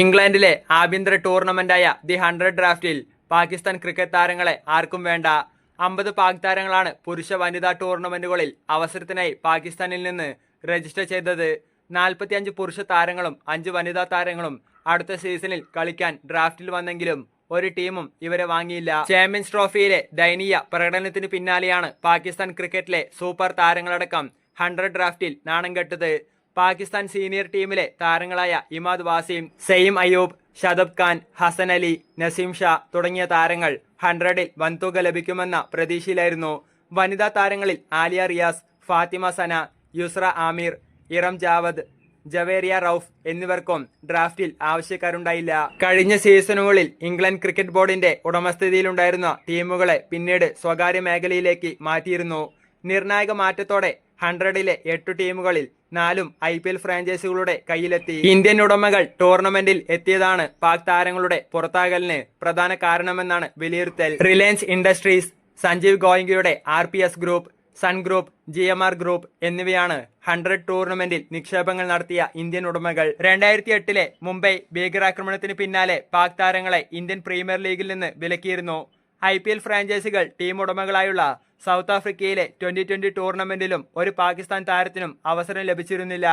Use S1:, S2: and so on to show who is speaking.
S1: ഇംഗ്ലണ്ടിലെ ആഭ്യന്തര ടൂർണമെന്റായ ദി ഹൺഡ്രഡ് ഡ്രാഫ്റ്റിൽ പാകിസ്ഥാൻ ക്രിക്കറ്റ് താരങ്ങളെ ആർക്കും വേണ്ട. അമ്പത് പാക് താരങ്ങളാണ് പുരുഷ വനിതാ ടൂർണമെന്റുകളിൽ അവസരത്തിനായി പാകിസ്ഥാനിൽ നിന്ന് രജിസ്റ്റർ ചെയ്തത്. നാൽപ്പത്തിയഞ്ച് പുരുഷ താരങ്ങളും അഞ്ച് വനിതാ താരങ്ങളും അടുത്ത സീസണിൽ കളിക്കാൻ ഡ്രാഫ്റ്റിൽ വന്നെങ്കിലും ഒരു ടീമും ഇവരെ വാങ്ങിയില്ല. ചാമ്പ്യൻസ് ട്രോഫിയിലെ ദയനീയ പ്രകടനത്തിന് പിന്നാലെയാണ് പാകിസ്ഥാൻ ക്രിക്കറ്റിലെ സൂപ്പർ താരങ്ങളടക്കം ഹൺഡ്രഡ് ഡ്രാഫ്റ്റിൽ നാണം കെട്ടത്. പാകിസ്ഥാൻ സീനിയർ ടീമിലെ താരങ്ങളായ ഇമാദ് വാസിം സെയിം അയ്യൂബ് ഷദബ് ഖാൻ ഹസൻ അലി നസീം ഷാ തുടങ്ങിയ താരങ്ങൾ ഹൺഡ്രഡിൽ വൻതുക ലഭിക്കുമെന്ന പ്രതീക്ഷയിലായിരുന്നു വനിതാ താരങ്ങളിൽ ആലിയ റിയാസ് ഫാത്തിമ സന യുസ്ര ആമീർ ഇറം ജാവദ് ജവേറിയ റൌഫ് എന്നിവർക്കും ഡ്രാഫ്റ്റിൽ ആവശ്യക്കാരുണ്ടായില്ല. കഴിഞ്ഞ സീസണുകളിൽ ഇംഗ്ലണ്ട് ക്രിക്കറ്റ് ബോർഡിന്റെ ഉടമസ്ഥതയിലുണ്ടായിരുന്ന ടീമുകളെ പിന്നീട് സ്വകാര്യ മേഖലയിലേക്ക് മാറ്റിയിരുന്നു. നിർണായക മാറ്റത്തോടെ ഹൺഡ്രഡിലെ എട്ട് ടീമുകളിൽ നാലും ഐ പി എൽ ഫ്രാഞ്ചൈസികളുടെ കയ്യിലെത്തി. ഇന്ത്യൻ ഉടമകൾ ടൂർണമെന്റിൽ എത്തിയതാണ് പാക് താരങ്ങളുടെ പുറത്താകലിന് പ്രധാന കാരണമെന്നാണ് വിലയിരുത്തൽ. Reliance industries Sanjeev ഗോയങ്കയുടെ R P S group Sun group G M R group എന്നിവയാണ് ഹൺഡ്രഡ് ടൂർണമെന്റിൽ നിക്ഷേപങ്ങൾ നടത്തിയ ഇന്ത്യൻ ഉടമകൾ. രണ്ടായിരത്തി എട്ടിലെ മുംബൈ ഭീകരാക്രമണത്തിന് പിന്നാലെ പാക് താരങ്ങളെ ഇന്ത്യൻ പ്രീമിയർ ലീഗിൽ നിന്ന് വിലക്കിയിരുന്നു. ഐ പി എൽ ഫ്രാഞ്ചൈസികൾ ടീം ഉടമകളായുള്ള സൗത്ത് ആഫ്രിക്കയിലെ ട്വന്റി ട്വന്റി ടൂർണമെന്റിലും ഒരു പാകിസ്ഥാൻ താരത്തിനും അവസരം ലഭിച്ചിരുന്നില്ല.